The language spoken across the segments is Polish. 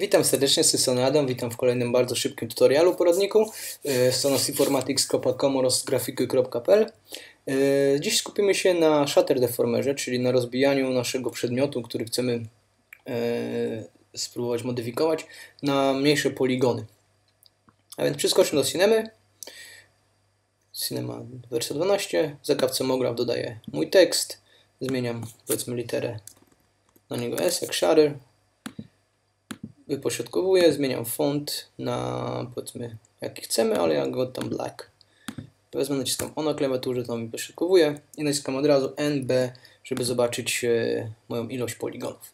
Witam serdecznie, z Adam, witam w kolejnym bardzo szybkim tutorialu poradniku strona informatics.com oraz grafiki.pl Dziś skupimy się na shutter deformerze, czyli na rozbijaniu naszego przedmiotu, który chcemy e, spróbować modyfikować na mniejsze poligony. A więc przeskoczmy do Cinemy. Cinema wersja 12, w zakawce Mograph dodaję mój tekst, zmieniam powiedzmy literę na niego S jak shutter, wypośrodkowuję, zmieniam font na powiedzmy jaki chcemy, ale ja go tam black. Wezmę, naciskam O na klawiaturze, to mi wypośrodkowuje i naciskam od razu NB, żeby zobaczyć e, moją ilość poligonów.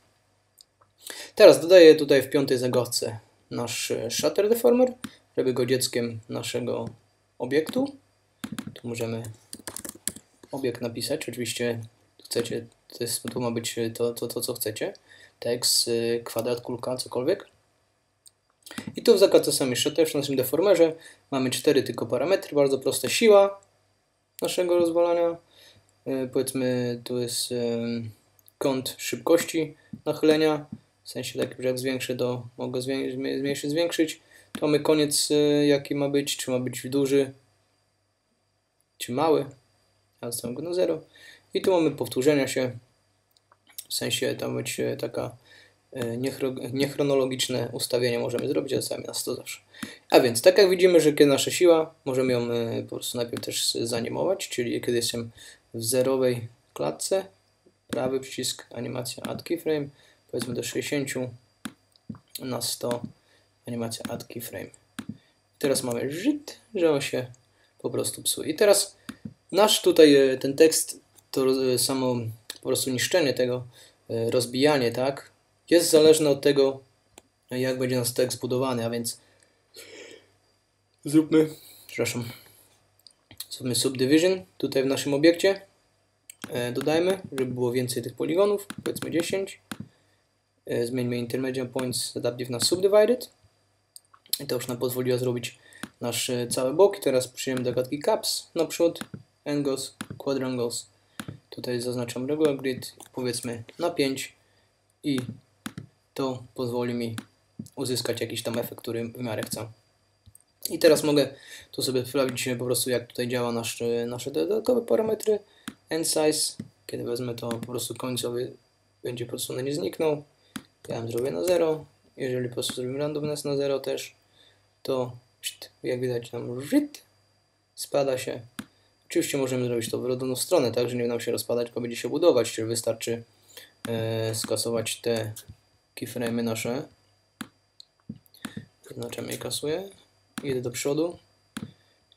Teraz dodaję tutaj w piątej zagawce nasz e, shutter deformer, żeby go dzieckiem naszego obiektu. Tu możemy obiekt napisać, oczywiście chcecie, to jest, tu ma być to, to, to co chcecie tekst, y, kwadrat, kulka, cokolwiek. I tu w zakładce sam jeszcze też w naszym deformerze mamy cztery tylko parametry, bardzo proste. Siła naszego rozwalania, y, powiedzmy tu jest kąt szybkości nachylenia, w sensie takim, że jak zwiększę to mogę zmniejszyć, zwiększyć. Tu mamy koniec y, jaki ma być, czy ma być duży, czy mały. Ja zostawiam go na 0. I tu mamy powtórzenia się, w sensie tam być e, taka e, niechronologiczne ustawienie możemy zrobić, a sami na 100 zawsze. A więc, tak jak widzimy, że kiedy nasza siła, możemy ją e, po prostu najpierw też zanimować, czyli kiedy jestem w zerowej klatce, prawy przycisk animacja add keyframe, powiedzmy do 60 na 100 animacja add keyframe. Teraz mamy żyd, że on się po prostu psuje. I teraz nasz tutaj ten tekst, to samo po prostu niszczenie tego, e, rozbijanie, tak, jest zależne od tego, jak będzie nasz tekst zbudowany, a więc zróbmy, przepraszam, zróbmy subdivision tutaj w naszym obiekcie, e, dodajmy, żeby było więcej tych poligonów, powiedzmy 10, e, zmieńmy intermediate points adaptive na subdivided. I to już nam pozwoliło zrobić nasz cały bok. I teraz przyjmiemy do gadki caps naprzód, angles, quadrangles, Tutaj zaznaczam regular grid, powiedzmy na 5 i to pozwoli mi uzyskać jakiś tam efekt, który w miarę chcę. I teraz mogę tu sobie sprawdzić po prostu jak tutaj działa nasz, nasze dodatkowe parametry. End size, kiedy wezmę to po prostu końcowy będzie po prostu nie zniknął. Ja zrobię na 0. Jeżeli po prostu zrobimy randomness na 0 też, to jak widać nam spada się Oczywiście możemy zrobić to w rodzoną stronę, tak, że nie nam się rozpadać, tylko będzie się budować, czyli wystarczy e, skasować te keyframe'y nasze. Zaznaczam je kasuję. Idę do przodu.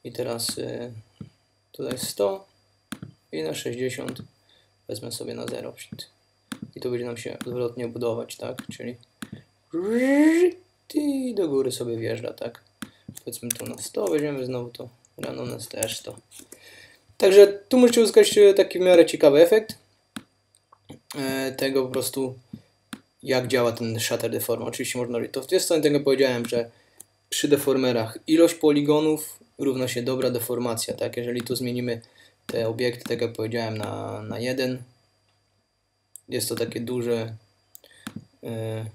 I teraz e, tutaj 100 i na 60 wezmę sobie na 0. I to będzie nam się odwrotnie budować, tak, czyli i do góry sobie wjeżdża, tak. Powiedzmy tu na 100, weźmiemy znowu to rano na też to. Także tu możecie uzyskać e, taki w miarę ciekawy efekt e, tego po prostu jak działa ten shutter deform. Oczywiście można robić to w dwie strony, tego powiedziałem, że przy deformerach ilość poligonów równa się dobra deformacja, tak? Jeżeli tu zmienimy te obiekty, tak jak powiedziałem, na, na jeden, jest to takie duże, yy,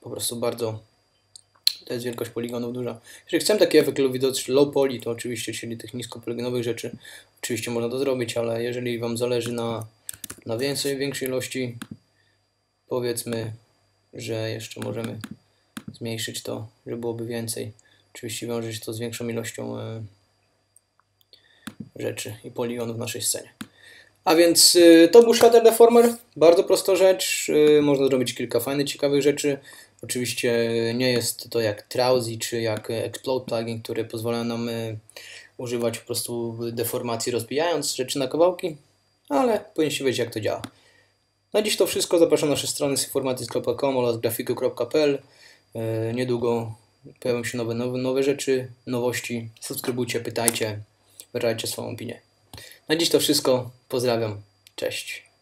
po prostu bardzo to jest wielkość poligonów duża. Jeżeli chcemy taki efekt widoczny low poly, to oczywiście, czyli tych niskopoligonowych rzeczy, oczywiście można to zrobić, ale jeżeli Wam zależy na, na więcej, większej ilości, powiedzmy, że jeszcze możemy zmniejszyć to, żeby byłoby więcej. Oczywiście wiąże się to z większą ilością e, rzeczy i poligonów w naszej scenie. A więc y, to był Shader Deformer, bardzo prosta rzecz, y, można zrobić kilka fajnych, ciekawych rzeczy. Oczywiście nie jest to jak Trauzy czy jak Explode plugin, który pozwala nam y, używać po prostu deformacji rozbijając rzeczy na kawałki, ale powinniście wiedzieć jak to działa. Na dziś to wszystko, zapraszam na nasze strony informatyz.com oraz grafiku.pl. Niedługo pojawią się nowe, nowe, nowe rzeczy, nowości. Subskrybujcie, pytajcie, wyraźcie swoją opinię. Na dziś to wszystko. Pozdrawiam. Cześć.